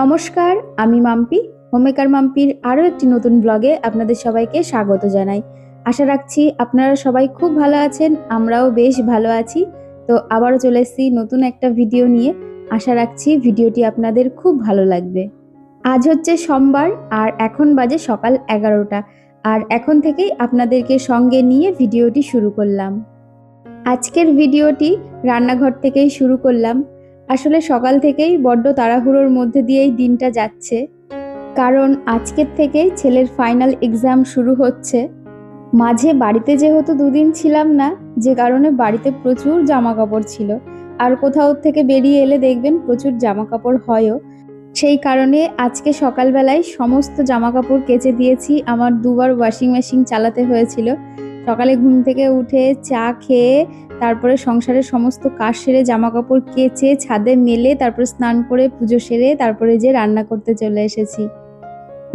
নমস্কার, আমি মাম্পি। হোমেকার মাম্পির আরও একটি নতুন ব্লগে আপনাদের সবাইকে স্বাগত জানাই। আশা রাখছি আপনারা সবাই খুব ভালো আছেন, আমরাও বেশ ভালো আছি। তো আবারও চলে এসেছি নতুন একটা ভিডিও নিয়ে। আশা রাখছি ভিডিওটি আপনাদের খুব ভালো লাগবে। আজ হচ্ছে সোমবার আর এখন বাজে সকাল এগারোটা। আর এখন থেকেই আপনাদেরকে সঙ্গে নিয়ে ভিডিওটি শুরু করলাম। আজকের ভিডিওটি রান্নাঘর থেকেই শুরু করলাম। আসলে সকাল থেকেই বড্ড তাড়াহুড়োর মধ্যে দিয়েই দিনটা যাচ্ছে। কারণ আজকের থেকেই ছেলের ফাইনাল এক্সাম শুরু হচ্ছে। মাঝে বাড়িতে যেহেতু দুদিন ছিলাম না, যে কারণে বাড়িতে প্রচুর জামা কাপড় ছিল। আর কোথাও থেকে বেরিয়ে এলে দেখবেন প্রচুর জামা কাপড় হয়ও। সেই কারণে আজকে সকালবেলায় সমস্ত জামা কাপড় কেচে দিয়েছি। আমার দুবার ওয়াশিং মেশিন চালাতে হয়েছিল। সকালে ঘুম থেকে উঠে চা খেয়ে তারপরে সংসারের সমস্ত কাজ সেরে জামা কাপড় কেচে, ছাদে মেলে, তারপরে স্নান করে, পুজো সেরে, তারপরে যে রান্না করতে চলে এসেছি।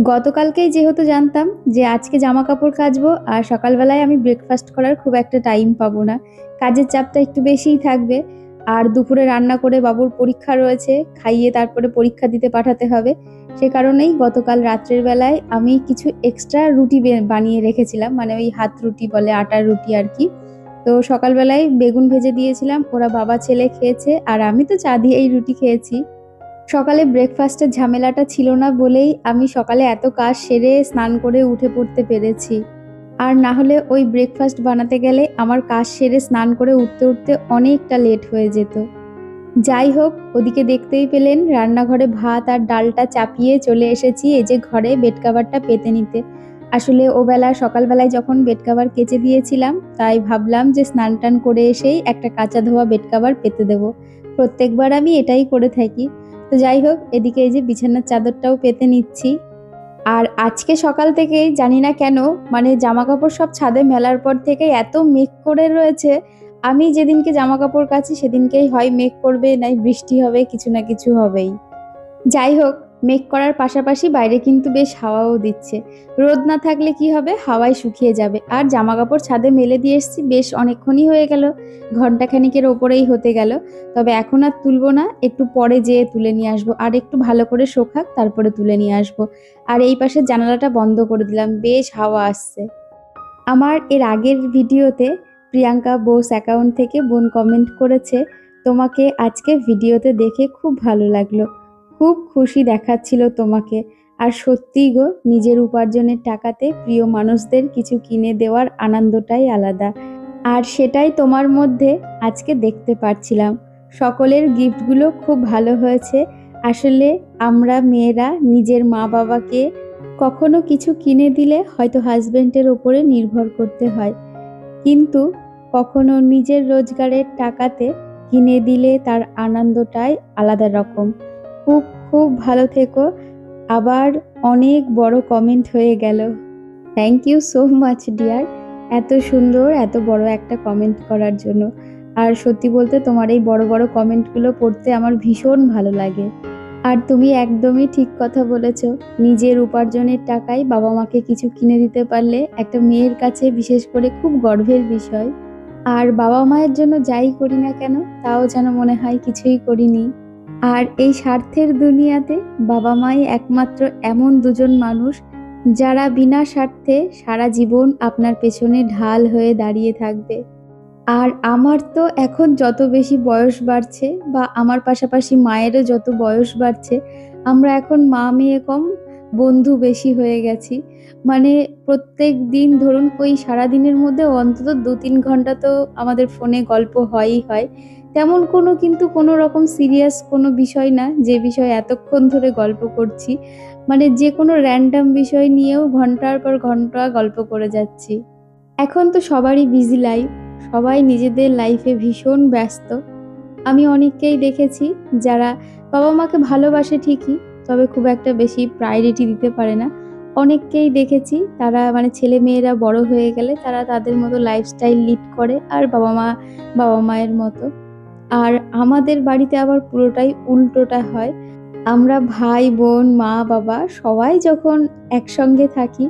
গতকালকেই যেহেতু জানতাম যে আজকে জামা কাপড় কাচবো আর সকালবেলায় আমি ব্রেকফাস্ট করার খুব একটা টাইম পাবো না। কাজের চাপটা একটু বেশিই থাকবে। আর দুপুরে রান্না করে বাবুর পরীক্ষা রয়েছে, খাইয়ে তারপরে পরীক্ষা দিতে পাঠাতে হবে। সে কারণেই গতকাল রাত্রের বেলায় আমি কিছু এক্সট্রা রুটি বানিয়ে রেখেছিলাম। মানে ওই হাত রুটি বলে, আটার রুটি আর কি। তো সকালবেলায় বেগুন ভেজে দিয়েছিলাম, ওরা বাবা, ছেলে খেয়েছে, আর আমি তো চা দিয়েই রুটি খেয়েছি। সকালে ব্রেকফাস্টের ঝামেলাটা ছিল না বলেই আমি সকালে এত কাজ সেরে স্নান করে উঠে পড়তে পেরেছি। আর না হলে ওই ব্রেকফাস্ট বানাতে গেলে আমার কাজ সেরে স্নান করে উঠতে উঠতে অনেকটা লেট হয়ে যেত। যাই হোক, ওদিকে দেখতেই পেলেন রান্নাঘরে ভাত আর ডালটা চাপিয়ে চলে এসেছি এই যে ঘরে বেড কাভারটা পেতে নিতে। আসলে ও বেলা সকালবেলায় যখন বেড কাভার কেচে দিয়েছিলাম, তাই ভাবলাম যে স্নান টান করে এসেই একটা কাঁচা ধোয়া বেড কাভার পেতে দেবো। প্রত্যেকবার আমি এটাই করে থাকি। তো যাই হোক, এদিকে এই যে বিছানার চাদরটাও পেতে নিচ্ছি। আর আজকে সকাল থেকেই জানি না কেন মানে জামা কাপড় সব ছাদে মেলার পর থেকে এত মেঘ করে রয়েছে, আমি যেদিনকে জামা কাপড় কাচি সেদিনকেই হয় মেঘ করবে, নাই বৃষ্টি হবে, কিছু না কিছু হবেই। যাই হোক মেঘ করার পাশাপাশি বাইরে কিন্তু বেশ হাওয়াও দিচ্ছে। রোদ না থাকলে কি হবে? হাওয়ায় শুকিয়ে যাবে। আর জামা কাপড় ছাদে মেলে দিয়ে এসেছি, বেশ অনেকক্ষণই হয়ে গেল। ঘণ্টা খানিকের ওপরেই হতে গেল। তবে এখন আর তুলবো না। একটু পরে যেয়ে তুলে নিয়ে আসব। আর একটু ভালো করে শোকাক, তারপরে তুলে নিয়ে আসব। আর এই পাশের জানালাটা বন্ধ করে দিলাম। বেশ হাওয়া আসছে। আমার এর আগের ভিডিওতে প্রিয়াঙ্কা বোস অ্যাকাউন্ট থেকে বোন কমেন্ট করেছে, তোমাকে আজকে ভিডিওতে দেখে খুব ভালো লাগল। খুব খুশি দেখাচ্ছিল তোমাকে। আর সত্যিই গো, নিজের উপার্জনের টাকাতে প্রিয় মানুষদের কিছু কিনে দেওয়ার আনন্দটাই আলাদা। আর সেটাই তোমার মধ্যে আজকে দেখতে পারছিলাম। সকলের গিফটগুলো খুব ভালো হয়েছে। আসলে আমরা মেয়েরা নিজের মা বাবাকে কখনো কিছু কিনে দিলে হয়তো হাজবেন্ডের ওপরে নির্ভর করতে হয়। কিন্তু কখনো নিজের রোজগারের টাকাতে কিনে দিলে তার আনন্দটাই আলাদা রকম। খুব খুব ভালো থেকো। আবার অনেক বড় কমেন্ট হয়ে গেল। Thank you so much dear এত সুন্দর, এত বড় একটা কমেন্ট করার জন্য। আর সত্যি বলতে তোমার এই বড় বড় কমেন্টগুলো পড়তে আমার ভীষণ ভালো লাগে। আর তুমি একদমই ঠিক কথা বলেছ। নিজের উপার্জনের টাকায় বাবা মাকে কিছু কিনে দিতে পারলে একটা মেয়ের কাছে বিশেষ করে খুব গর্বের বিষয়। আর বাবা মায়ের জন্য যাই করি না কেন, তাও যেন মনে হয় কিছুই করিনি। আর এই স্বার্থের দুনিয়াতে বাবা মাই একমাত্র এমন দুজন মানুষ যারা বিনা স্বার্থে সারা জীবন আপনার পেছনে ঢাল হয়ে দাঁড়িয়ে থাকবে। আর আমার তো এখন যত বেশি বয়স বাড়ছে বা আমার পাশাপাশি মায়েরও যত বয়স বাড়ছে, আমরা এখন মা মেয়ে কম, বন্ধু বেশি হয়ে গেছি। মানে প্রত্যেক দিন ধরুন ওই সারাদিনের মধ্যে অন্তত দু তিন ঘণ্টা তো আমাদের ফোনে গল্প হয়ই হয়। তেমন কোনো কিন্তু কোনো রকম সিরিয়াস কোনো বিষয় না, যে বিষয়ে এতক্ষণ ধরে গল্প করছি। মানে যে কোনো র্যান্ডাম বিষয় নিয়েও ঘণ্টার পর ঘণ্টা গল্প করে যাচ্ছি। এখন তো সবারই বিজি লাইফ সবাই নিজেদের লাইফে ভীষণ ব্যস্ত। আমি অনেককেই দেখেছি যারা বাবা মাকে ভালোবাসে ঠিকই, তবে খুব একটা বেশি প্রায়োরিটি দিতে পারে না। অনেককেই দেখেছি তারা মানে ছেলে মেয়েরা বড় হয়ে গেলে তারা তাদের মতো লাইফস্টাইল লিড করে, আর বাবা মা, বাবা মায়ের মতো। আর আমাদের বাড়িতে আবার পুরোটাই উল্টোটা হয়। আমরা ভাই, বোন, মা, বাবা সবাই যখন একসঙ্গে থাকি,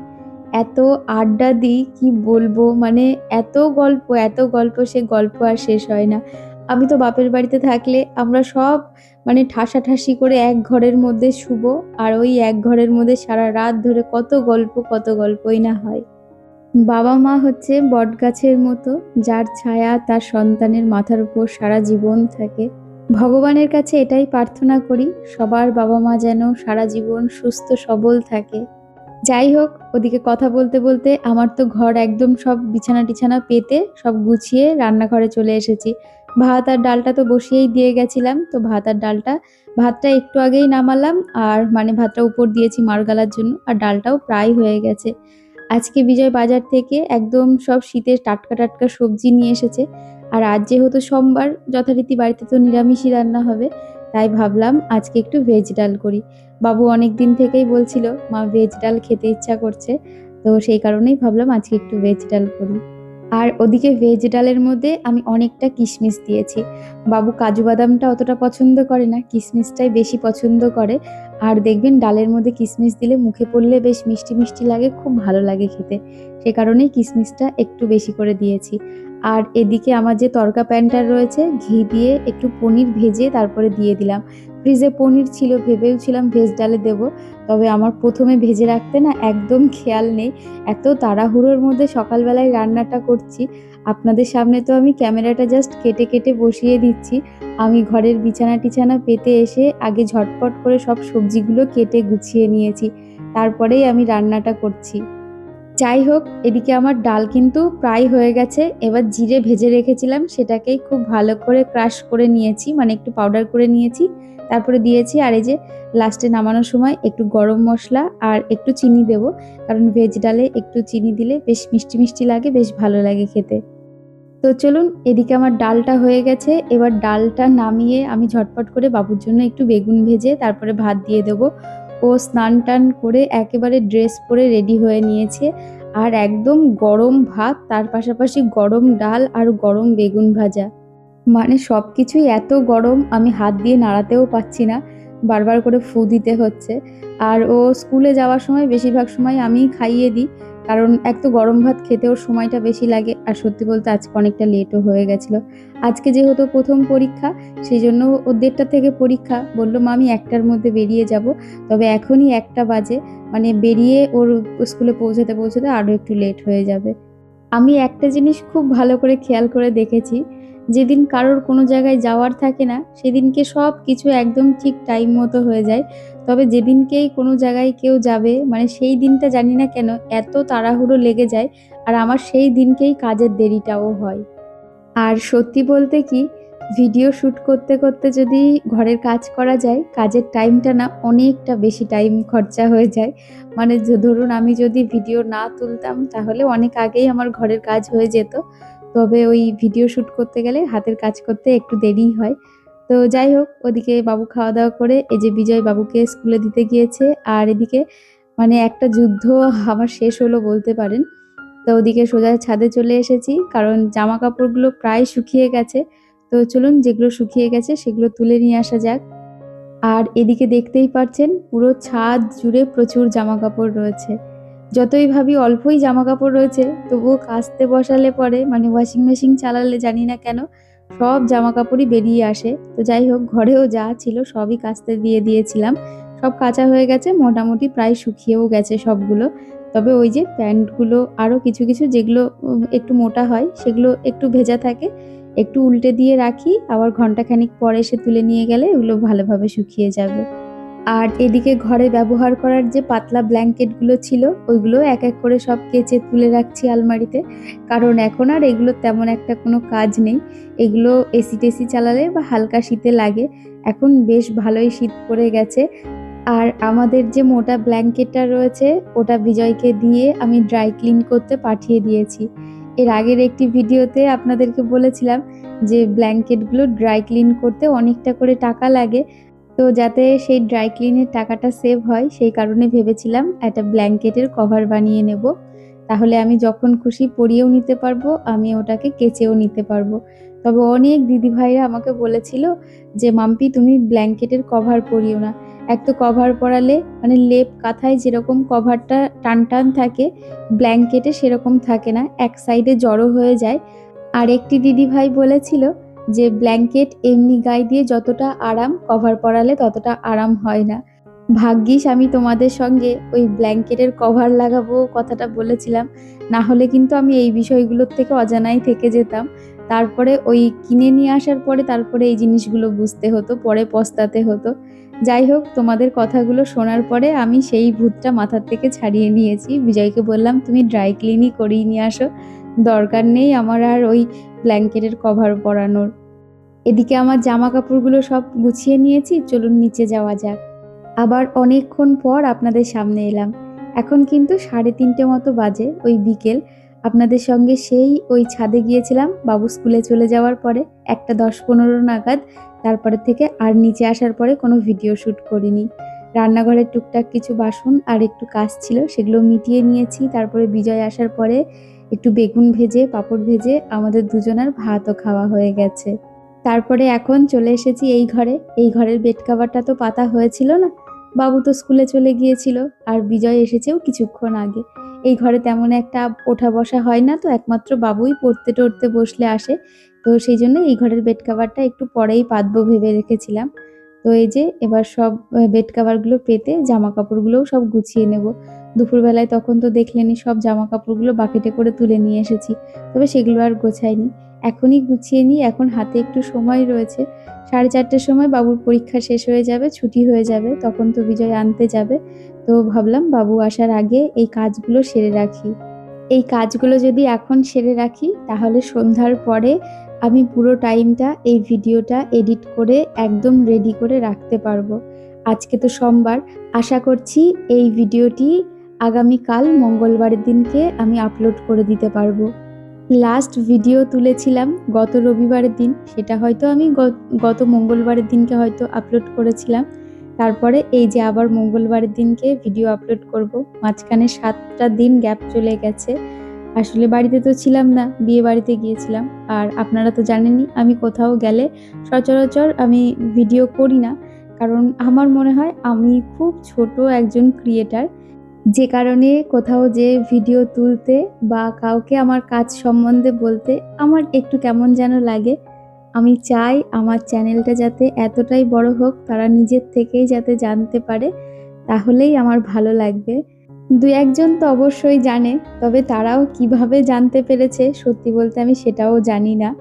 এত আড্ডা দিই, কি বলব? মানে এত গল্প এত গল্প, সে গল্প আর শেষ হয় না। আমি তো বাপের বাড়িতে থাকলে আমরা সব মানে ঠাসাঠাসি করে এক ঘরের মধ্যে শুব। আর ওই এক ঘরের মধ্যে সারা রাত ধরে কত গল্প, কত গল্পই না হয়। বাবা মা হচ্ছে বটগাছের মতো, যার ছায়া তার সন্তানের মাথার উপর সারা জীবন থাকে। ভগবানের কাছে এটাই প্রার্থনা করি, সবার বাবা মা যেন সারা জীবন সুস্থ, সবল থাকে। যাই হোক, ওদিকে কথা বলতে বলতে আমার তো ঘর একদম সব বিছানা টিছানা পেতে সব গুছিয়ে রান্নাঘরে চলে এসেছি। ভাত আর ডালটা তো বসিয়েই দিয়ে গেছিলাম, তো ভাত আর ডালটা, ভাতটা একটু আগেই নামালাম, আর মানে ভাতটা উপর দিয়েছি মারগালার জন্য, আর ডালটাও প্রায় হয়ে গেছে। আজকে বিজয় বাজার থেকে একদম সব শীতের টাটকা টাটকা সবজি নিয়ে এসেছে। আর আজ যেহেতু সোমবার, যথারীতি বাড়িতে তো নিরামিষই রান্না হবে, তাই ভাবলাম আজকে একটু ভেজ ডাল করি। বাবু অনেক দিন থেকেই বলছিল, মা ভেজ ডাল খেতে ইচ্ছা করছে। তো সেই কারণেই ভাবলাম আজকে একটু ভেজ ডাল করি। আর ওদিকে ভেজ ডালের মধ্যে আমি অনেকটা কিশমিশ দিয়েছি। বাবু কাজু বাদামটা অতটা পছন্দ করে না, কিশমিশটাই বেশি পছন্দ করে। আর দেখবেন ডালের মধ্যে কিশমিশ দিলে মুখে পড়লে বেশ মিষ্টি মিষ্টি লাগে, খুব ভালো লাগে খেতে। সে কারণেই কিশমিশটা একটু বেশি করে দিয়েছি। আর এদিকে আমার যে তরকা প্যানটা রয়েছে, ঘি দিয়ে একটু পনির ভেজে তারপরে দিয়ে দিলাম। ফ্রিজে পনির ছিল, ভেবেও ছিলাম ভেজ ডালে দেব, তবে আমার প্রথমে ভেজে রাখতে না একদম খেয়াল নেই। এত তাড়াহুড়োর মধ্যে সকালবেলায় রান্নাটা করছি। আপনাদের সামনে তো আমি ক্যামেরাটা জাস্ট কেটে কেটে বসিয়ে দিচ্ছি। আমি ঘরের বিছানা টিছানা পেতে এসে আগে ঝটপট করে সব সবজিগুলো কেটে গুছিয়ে নিয়েছি। তারপরেই আমি রান্নাটা করছি। যাই হোক, এদিকে আমার ডাল কিন্তু প্রায় হয়ে গেছে। এবার জিরে ভেজে রেখেছিলাম, সেটাকেই খুব ভালো করে ক্রাশ করে নিয়েছি মানে একটু পাউডার করে নিয়েছি। তারপরে দিয়েছি আর এই যে লাস্টে নামানোর সময় একটু গরম মশলা আর একটু চিনি দেব। কারণ ভেজ ডালে একটু চিনি দিলে বেশ মিষ্টি মিষ্টি লাগে, বেশ ভালো লাগে খেতে। তো চলুন এদিকে আমার ডালটা হয়ে গেছে। এবার ডালটা নামিয়ে আমি ঝটপট করে বাবুর জন্য একটু বেগুন ভেজে তারপরে ভাত দিয়ে দেব। ও স্নান টান করে একেবারে ড্রেস পরে রেডি হয়ে নিয়েছে। আর একদম গরম ভাত, তার পাশাপাশি গরম ডাল আর গরম বেগুন ভাজা। মানে সব কিছুই এত গরম, আমি হাত দিয়ে নাড়াতেও পাচ্ছি না। বারবার করে ফু দিতে হচ্ছে। আর ও স্কুলে যাওয়ার সময় বেশিরভাগ সময় আমি খাইয়ে দিই, কারণ এক তো গরম ভাত খেতেও সময়টা বেশি লাগে। আর সত্যি বলতে আজকে অনেকটা লেটও হয়ে গেছিল। আজকে যেহেতু প্রথম পরীক্ষা, সেই জন্য ও দেড়টা থেকে পরীক্ষা বলল, মা, আমি একটার মধ্যে বেরিয়ে যাব। তবে এখনই একটা বাজে মানে বেরিয়ে ওর স্কুলে পৌঁছাতে পৌঁছাতে আরও একটু লেট হয়ে যাবে। আমি একটা জিনিস খুব ভালো করে খেয়াল করে দেখেছি যেদিন কারোর কোনো জায়গায় যাওয়ার থাকে না, সেদিনকে সব কিছু একদম ঠিক টাইম মতো হয়ে যায়। তবে যেদিনকেই কোনো জায়গায় কেউ যাবে মানে সেই দিনটা জানি না কেন এত তাড়াহুড়ো লেগে যায়, আর আমার সেই দিনকেই কাজের দেরিটাও হয়। আর সত্যি বলতে কি ভিডিও শ্যুট করতে করতে যদি ঘরের কাজ করা যায়, কাজের টাইমটা না অনেকটা বেশি টাইম খরচা হয়ে যায়। মানে ধরুন আমি যদি ভিডিও না তুলতাম, তাহলে অনেক আগেই আমার ঘরের কাজ হয়ে যেত। তবে ওই ভিডিও শ্যুট করতে গেলে হাতের কাজ করতে একটু দেরি হয়। তো যাই হোক, ওদিকে বাবু খাওয়া দাওয়া করে, এই যে বিজয় বাবুকে স্কুলে দিতে গিয়েছে। আর এদিকে মানে একটা যুদ্ধ আমার শেষ হলো বলতে পারেন। তো ওদিকে সোজা ছাদে চলে এসেছি, কারণ জামা কাপড়গুলো প্রায় শুকিয়ে গেছে। তো চলুন যেগুলো শুকিয়ে গেছে সেগুলো তুলে নিয়ে আসা যাক। আর এদিকে দেখতেই পাচ্ছেন পুরো ছাদ জুড়ে প্রচুর জামা কাপড় রয়েছে। যতই ভাবি অল্পই জামা কাপড় রয়েছে, তবুও কাচতে বসালে পরে মানে ওয়াশিং মেশিন চালালে জানি না কেন, সব জামা কাপড়ই বেরিয়ে আসে। তো যাই হোক, ঘরেও যা ছিল সবই কাচতে দিয়ে দিয়েছিলাম। সব কাঁচা হয়ে গেছে, মোটামুটি প্রায় শুকিয়েও গেছে সবগুলো। তবে ওই যে প্যান্টগুলো আরও কিছু কিছু যেগুলো একটু মোটা হয়, সেগুলো একটু ভেজা থাকে, একটু উল্টে দিয়ে রাখি, আবার ঘন্টাখানিক পরে এসে তুলে নিয়ে গেলে এগুলো ভালোভাবে শুকিয়ে যাবে। আর এদিকে ঘরে ব্যবহার করার যে পাতলা ব্ল্যাঙ্কেটগুলো ছিল, ওইগুলো এক এক করে সব কেচে তুলে রাখছি আলমারিতে। কারণ এখন আর এগুলো তেমন একটা কোনো কাজ নেই। এগুলো এসি টেসি চালালে বা হালকা শীতে লাগে। এখন বেশ ভালোই শীত পড়ে গেছে। আর আমাদের যে মোটা ব্ল্যাঙ্কেটটা রয়েছে, ওটা বিজয়কে দিয়ে আমি ড্রাই ক্লিন করতে পাঠিয়ে দিয়েছি। এর আগের একটি ভিডিওতে আপনাদেরকে বলেছিলাম যে ব্ল্যাঙ্কেটগুলো ড্রাই ক্লিন করতে অনেকটা করে টাকা লাগে। তো যাতে সেই ড্রাই ক্লিনের টাকাটা সেভ হয়, সেই কারণে ভেবেছিলাম একটা ব্ল্যাঙ্কেটের কভার বানিয়ে নেব। তাহলে আমি যখন খুশি পরিয়েও নিতে পারব, আমি ওটাকে কেচেও নিতে পারব। তবে অনেক দিদিভাইরা আমাকে বলেছিল যে, মাম্পি, তুমি ব্ল্যাঙ্কেটের কভার পরিও না। এক তো কভার পরালে মানে লেপ কাঁথায় যেরকম কভারটা টান টান থাকে ব্ল্যাঙ্কেটে সেরকম থাকে না, এক সাইডে জড়ো হয়ে যায়। আর একটি দিদিভাই বলেছিল যে ব্ল্যাঙ্কেট এমনি গায়ে দিয়ে যতটা আরাম কভার পরালে ততটা আরাম হয় না। ভাগ্যিস আমি তোমাদের সঙ্গে ওই ব্ল্যাঙ্কেটের কভার লাগাবো কথাটা বলেছিলাম। না হলে কিন্তু আমি এই বিষয়গুলোর থেকে অজানাই থেকে যেতাম। তারপরে ওই কিনে নিয়ে আসার পরে তারপরে এই জিনিসগুলো বুঝতে হতো, পরে পস্তাতে হতো। যাই হোক, তোমাদের কথাগুলো শোনার পরে আমি সেই ভূতটা মাথার থেকে ছাড়িয়ে নিয়েছি। বিজয়কে বললাম, তুমি ড্রাই ক্লিনই করিয়ে নিয়ে আসো। দরকার নেই আমার আর ওই ব্ল্যাঙ্কেটের কভার পরানোর। এদিকে আমার জামা কাপড়গুলো সব গুছিয়ে নিয়েছি, চলুন নিচে যাওয়া যাক। আবার অনেকক্ষণ পর আপনাদের সামনে এলাম। এখন কিন্তু সাড়ে তিনটে মতো বাজে ওই বিকেল। আপনাদের সঙ্গে সেই ওই ছাদে গিয়েছিলাম, বাবু স্কুলে চলে যাওয়ার পরে, একটা দশ পনেরো নাগাদ। তারপরে থেকে আর নিচে আসার পরে কোনো ভিডিও শ্যুট করিনি। রান্নাঘরের টুকটাক কিছু বাসন আর একটু কাজ ছিল, সেগুলো মিটিয়ে নিয়েছি। তারপরে বিজয় আসার পরে একটু বেগুন ভেজে, পাঁপড় ভেজে আমাদের দুজনের ভাতও খাওয়া হয়ে গেছে। তারপরে এখন চলে এসেছি এই ঘরে। এই ঘরের বেড কাভারটা তো পাতা হয়েছিল না? বাবু তো স্কুলে চলে গিয়েছিল আর বিজয় এসেছেও কিছুক্ষণ আগে। এই ঘরে তেমন একটা ওঠা বসা হয় না তো, একমাত্র বাবুই পড়তে টড়তে বসলে আসে। তো সেই জন্য এই ঘরের বেড কাভারটা একটু পরেই পাতবো ভেবে রেখেছিলাম। তো এই যে এবার সব বেড কাভারগুলো পেতে জামা কাপড়গুলোও সব গুছিয়ে নেব। দুপুরবেলায় তখন তো দেখলেনি সব জামা কাপড়গুলো বাকেটে করে তুলে নিয়ে এসেছি, তবে সেগুলো আর গোছাইনি। এখনই গুছিয়ে নিই, এখন হাতে একটু সময় রয়েছে। সাড়ে চারটের সময় বাবুর পরীক্ষা শেষ হয়ে যাবে, ছুটি হয়ে যাবে, তখন তো বিজয় আনতে যাবে। তো ভাবলাম বাবু আসার আগে এই কাজগুলো সেরে রাখি। এই কাজগুলো যদি এখন সেরে রাখি, তাহলে সন্ধ্যার পরে আমি পুরো টাইমটা এই ভিডিওটা এডিট করে একদম রেডি করে রাখতে পারব। আজকে তো সোমবার। আশা করছি এই ভিডিওটি আগামীকাল মঙ্গলবারের দিনকে আমি আপলোড করে দিতে পারব। লাস্ট ভিডিও তুলেছিলাম গত রবিবারের দিন, সেটা হয়তো আমি গত মঙ্গলবারের দিনকে হয়তো আপলোড করেছিলাম। তারপরে এই যে আবার মঙ্গলবারের দিনকে ভিডিও আপলোড করব, মাঝখানে সাতটা দিন গ্যাপ চলে গেছে। আসলে বাড়িতে তো ছিলাম না, বিয়ে বাড়িতে গিয়েছিলাম। আর আপনারা তো জানেনই, আমি কোথাও গেলে সচরাচর আমি ভিডিও করি না। কারণ আমার মনে হয় আমি খুব ছোট একজন ক্রিয়েটার যে কারণে কোথাও যে ভিডিও তুলতে বা কাউকে আমার কাজ সম্বন্ধে বলতে আমার একটু কেমন যেন লাগে। আমি চাই আমার চ্যানেলটা যাতে এতটাই বড় হোক, তারা নিজের থেকেই যাতে জানতে পারে, তাহলেই আমার ভালো লাগবে। দু একজন তো অবশ্যই জানে, তবে তারাও কীভাবে জানতে পেরেছে সত্যি বলতে আমি সেটাও জানি না।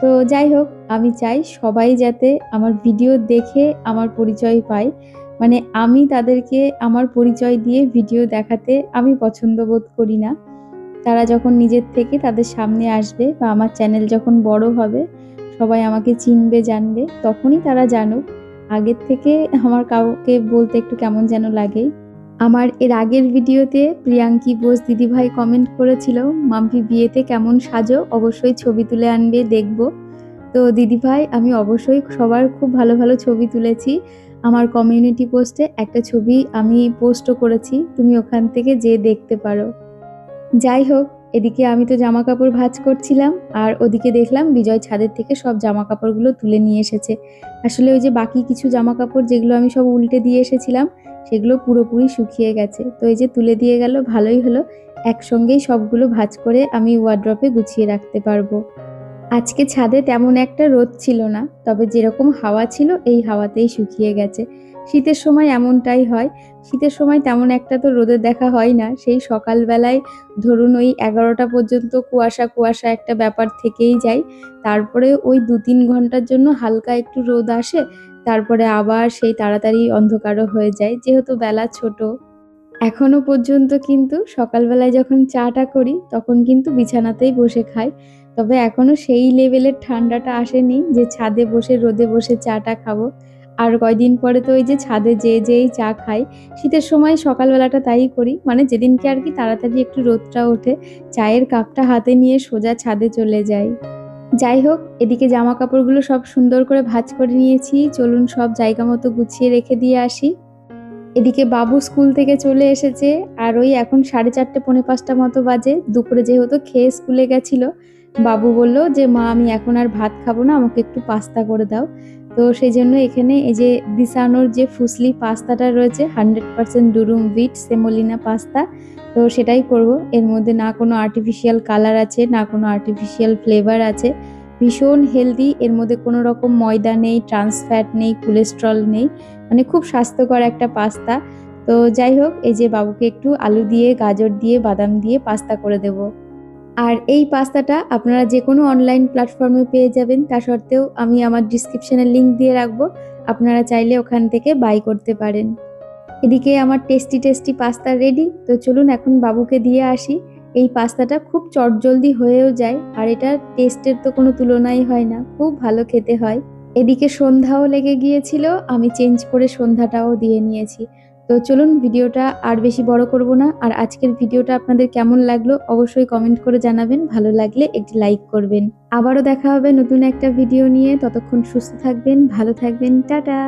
তো যাই হোক, আমি চাই সবাই যাতে আমার ভিডিও দেখে আমার পরিচয় পায়। মানে আমি তাদেরকে আমার পরিচয় দিয়ে ভিডিও দেখাতে আমি পছন্দ বোধ করি না। তারা যখন নিজের থেকে তাদের সামনে আসবে বা আমার চ্যানেল যখন বড় হবে, সবাই আমাকে চিনবে, জানবে, তখনই তারা জানুক আগের থেকে আমার কাউকে বলতে একটু কেমন যেন লাগে। আমার এর আগের ভিডিওতে প্রিয়াঙ্কি বোস দিদিভাই কমেন্ট করেছিল, মাম্পি, বিয়েতে কেমন সাজো? অবশ্যই ছবি তুলে আনবে, দেখব। তো দিদিভাই, আমি অবশ্যই সবার খুব ভালো ভালো ছবি তুলেছি। আমার কমিউনিটি পোস্টে একটা ছবি আমি পোস্টও করেছি, তুমি ওখান থেকে যে দেখতে পারো। যাই হোক, এদিকে আমি তো জামা কাপড় ভাজ করছিলাম, আর ওদিকে দেখলাম বিজয় ছাদের থেকে সব জামা কাপড়গুলো তুলে নিয়ে এসেছে। আসলে ওই যে বাকি কিছু জামা কাপড় যেগুলো আমি সব উল্টে দিয়ে এসেছিলাম, সেগুলো পুরোপুরি শুকিয়ে গেছে। তো এই যে তুলে দিয়ে গেল, ভালোই হলো। একসঙ্গেই সবগুলো ভাজ করে আমি ওয়ার্ড্রপে গুছিয়ে রাখতে পারব। আজকে ছাদে তেমন একটা রোদ ছিল না, তবে যেরকম হাওয়া ছিল এই হাওয়াতেই শুকিয়ে গেছে। শীতের সময় এমনটাই হয়, শীতের সময় তেমন একটা তো রোদের দেখা হয় না, সেই সকালবেলায় ধরুন ওই এগারোটা পর্যন্ত কুয়াশা কুয়াশা একটা ব্যাপার থেকেই যায়, তারপরে ওই দু তিন ঘণ্টার জন্য হালকা একটু রোদ আসে, তারপরে আবার সেই তাড়াতাড়ি অন্ধকারও হয়ে যায়, যেহেতু বেলা ছোট। এখনও পর্যন্ত কিন্তু সকালবেলায় যখন চাটা করি, তখন কিন্তু বিছানাতেই বসে খাই। তবে এখনও সেই লেভেলের ঠান্ডাটা আসেনি যে ছাদে বসে, রোদে বসে চাটা খাব। আর কয়দিন পরে তো ওই যে ছাদে যে যেই চা খাই, শীতের সময় সকালবেলাটা তাই করি। মানে যেদিনকে আর কি তাড়াতাড়ি একটু রোদটা ওঠে, চায়ের কাপটা হাতে নিয়ে সোজা ছাদে চলে যাই। যাই হোক, এদিকে জামা কাপড়গুলো সব সুন্দর করে ভাজ করে নিয়েছি। চলুন সব জায়গা মতো গুছিয়ে রেখে দিয়ে আসি। এদিকে বাবু স্কুল থেকে চলে এসেছে। আর ওই এখন সাড়ে চারটে, পৌনে পাঁচটা মতো বাজে। দুপুরে যেহেতু খেয়ে স্কুলে গেছিল বাবু বলল যে, মা, আমি এখন আর ভাত খাব না, আমাকে একটু পাস্তা করে দাও। তো সেই জন্য এখানে এই যে দিসানোর যে ফুসলি পাস্তাটা রয়েছে, hundred percent durum wheat semolina pasta, তো সেটাই করব। এর মধ্যে না কোনো আর্টিফিশিয়াল কালার আছে, না কোনো আর্টিফিশিয়াল ফ্লেভার আছে। ভীষণ হেলদি এর মধ্যে কোনো রকম ময়দা নেই ট্রান্সফ্যাট নেই কোলেস্ট্রল নেই মানে খুব স্বাস্থ্যকর একটা পাস্তা। তো যাই হোক, এই যে বাবুকে একটু আলু দিয়ে, গাজর দিয়ে, বাদাম দিয়ে পাস্তা করে দেব। আর এই পাস্তাটা আপনারা যে কোনো অনলাইন প্ল্যাটফর্মে পেয়ে যাবেন। তা সত্ত্বেও আমি আমার ডিসক্রিপশনের লিঙ্ক দিয়ে রাখব। আপনারা চাইলে ওখান থেকে বাই করতে পারেন। এদিকে আমার টেস্টি টেস্টি পাস্তা রেডি তো চলুন এখন বাবুকে দিয়ে আসি। এই পাস্তাটা খুব চটজলদি হয়েও যায়, আর এটার টেস্টের তো কোনো তুলনাই হয় না। খুব ভালো খেতে হয়। এদিকে সন্ধ্যাও লেগে গিয়েছিল, আমি চেঞ্জ করে সন্ধ্যাটাও দিয়ে নিয়েছি। তো চলুন ভিডিওটা আর বেশি বড় করব না। আর আজকের ভিডিওটা আপনাদের কেমন লাগল অবশ্যই কমেন্ট করে জানাবেন। ভালো লাগলে একটি লাইক করবেন। আবারও দেখা হবে নতুন একটা ভিডিও নিয়ে। ততক্ষণ সুস্থ থাকবেন, ভালো থাকবেন। টাটা!